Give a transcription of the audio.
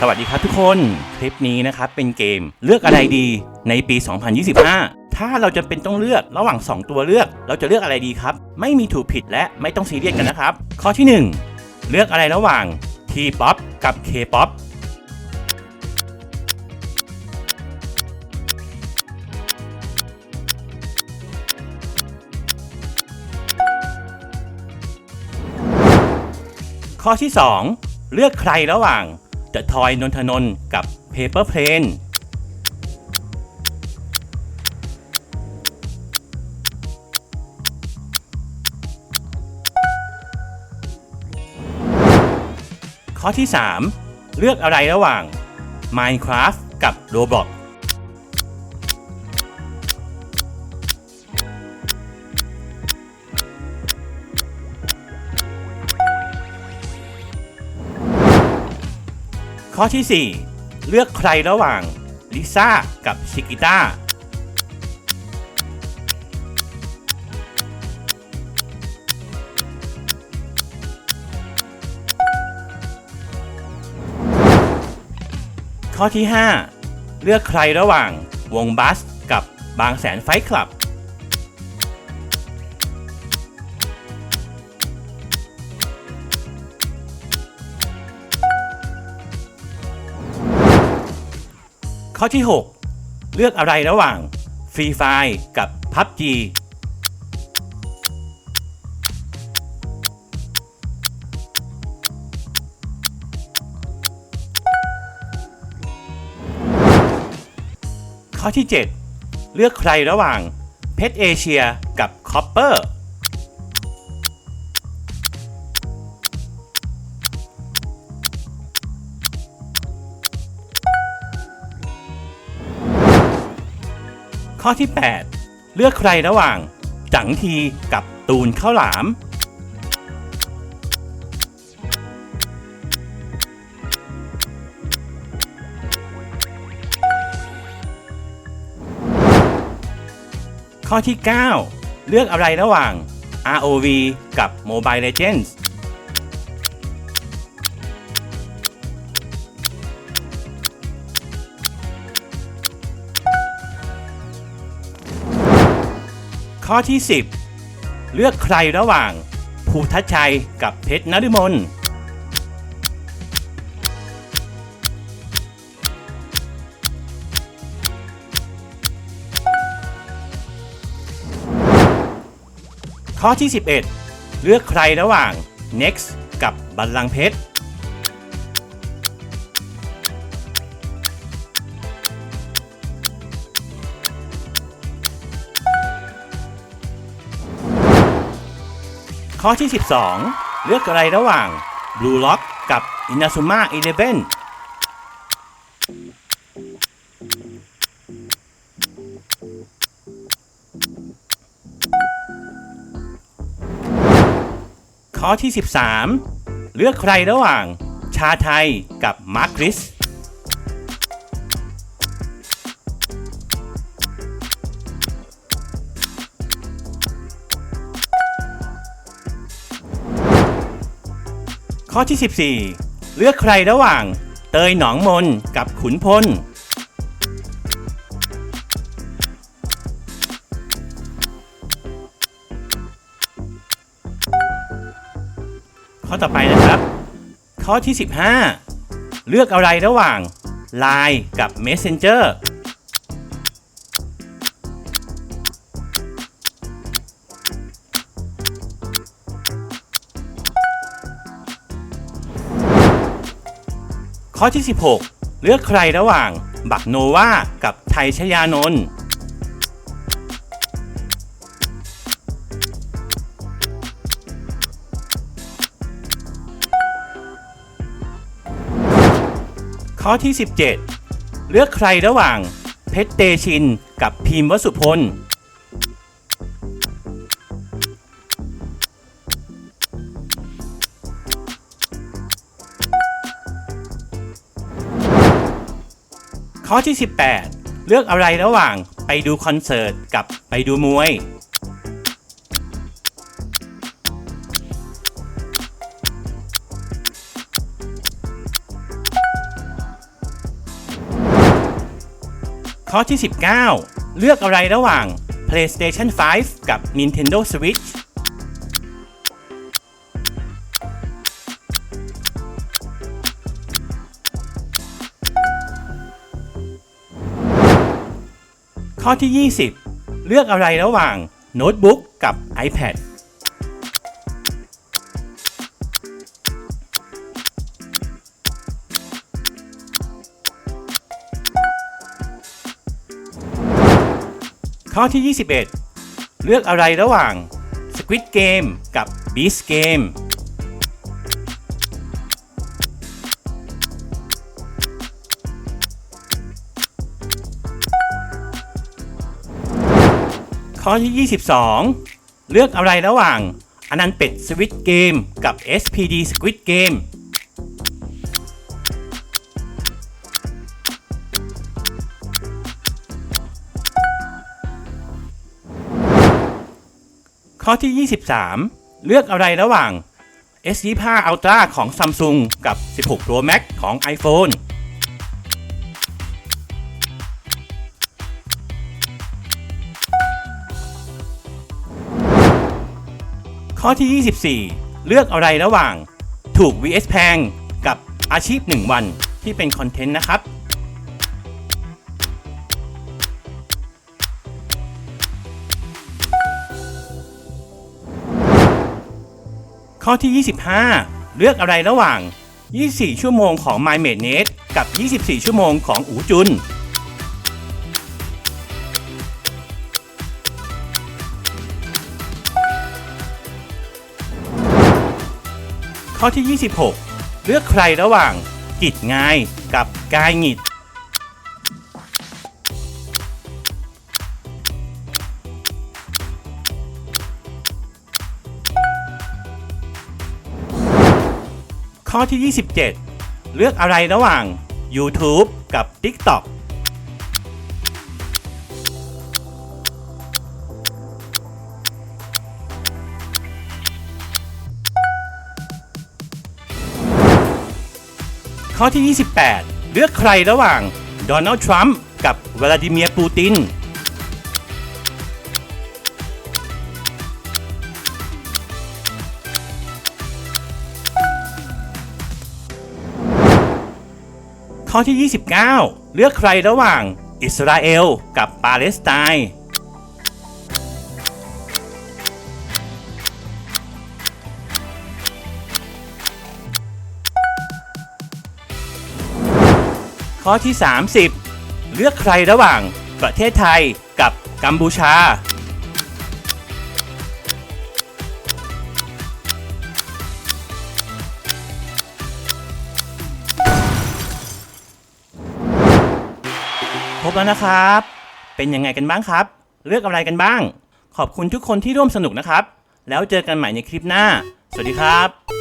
สวัสดีครับทุกคนคลิปนี้นะครับเป็นเกมเลือกอะไรดีในปี 2025 ถ้าเราจะเป็นต้องเลือกระหว่าง 2 ตัวเลือก เราจะเลือกอะไรดีครับ ไม่มีถูกผิดและไม่ต้องซีเรียสกันนะครับ ข้อที่ 1 เลือกอะไรระหว่าง T-POP กับ K-POP ข้อที่ 2 เลือกใครระหว่าง The Toy นนทนนท์กับ Paper Plane ข้อที่ 3 เลือกอะไรระหว่าง Minecraft กับ Roblox ข้อที่ 4 เลือกใครระหว่างลิซ่ากับชิกิต้าข้อที่ 5 เลือกใครระหว่างวงบัสกับบางแสนไฟคลับ ข้อที่ 6 เลือกอะไรระหว่างฟรีไฟกับ PUBG ข้อที่ 7 เลือกใครระหว่างเพชรเอเชียกับคอปเปอร์ ข้อที่ 8 เลือกใครระหว่าง จังทีกับตูนข้าวหลาม ข้อที่ 9 เลือกอะไรระหว่าง ROV กับ Mobile Legends ข้อที่ 10 เลือกใครระหว่าง ภูทัชชัยกับเพชรนฤมลข้อที่ 11 เลือกใครระหว่าง Next กับบัลลังเพชร ข้อที่ 12 เลือกอะไรระหว่าง Blue Lock กับ Inazuma Eleven ข้อที่ 13 เลือกใครระหว่าง ชาไทยกับมาร์คคริส ข้อที่ 14 เลือกใครระหว่าง เตยหนองมนกับขุนพล ข้อต่อไปนะครับ ข้อที่ 15 เลือกอะไรระหว่าง Line กับ Messenger ข้อที่ 16 เลือกใครระหว่างบักโนวากับไทยชยานนท์ข้อที่ 17 เลือกใครระหว่างเพชรเตชินกับพิมพ์วสุพล ข้อที่ 18 เลือกอะไรระหว่างไปดูคอนเสิร์ตกับไปดูมวย ข้อที่ 19 เลือกอะไรระหว่าง PlayStation 5 กับ Nintendo Switch ข้อที่ 20 เลือกอะไรระหว่างโน้ตบุ๊กกับ iPad ข้อที่ 21 เลือกอะไรระหว่าง Squid Game กับ Beast Game ข้อที่ 22 เลือกอะไรระหว่างอนันต์เป็ดสวิตเกมกับ SPD Squid Game ข้อที่ 23 เลือกอะไรระหว่าง S25 Ultra ของ Samsung กับ 16 Pro Max ของ iPhone ข้อที่ 24 เลือกอะไรระหว่าง ถูก vs แพงกับอาชีพ 1 วันที่เป็นคอนเทนต์นะครับ ข้อที่ 25 เลือกอะไรระหว่าง 24 ชั่วโมงของ My m a d n e t กับ 24 ชั่วโมงของอูจุน ข้อที่ 26 เลือกใครระหว่างกิจงายกับกายหงิด ข้อที่ 27 เลือกอะไรระหว่าง YouTube กับ TikTok ข้อที่ 28 เลือกใครระหว่างโดนัลด์ทรัมป์กับวลาดิเมียร์ปูติน ข้อที่ 29 เลือกใครระหว่างอิสราเอลกับปาเลสไตน์ ข้อที่ 30 เลือกใครระหว่างประเทศไทยกับกัมพูชา ครบแล้วนะครับ เป็นยังไงกันบ้างครับ เลือกอะไรกันบ้าง ขอบคุณทุกคนที่ร่วมสนุกนะครับ แล้วเจอกันใหม่ในคลิปหน้า สวัสดีครับ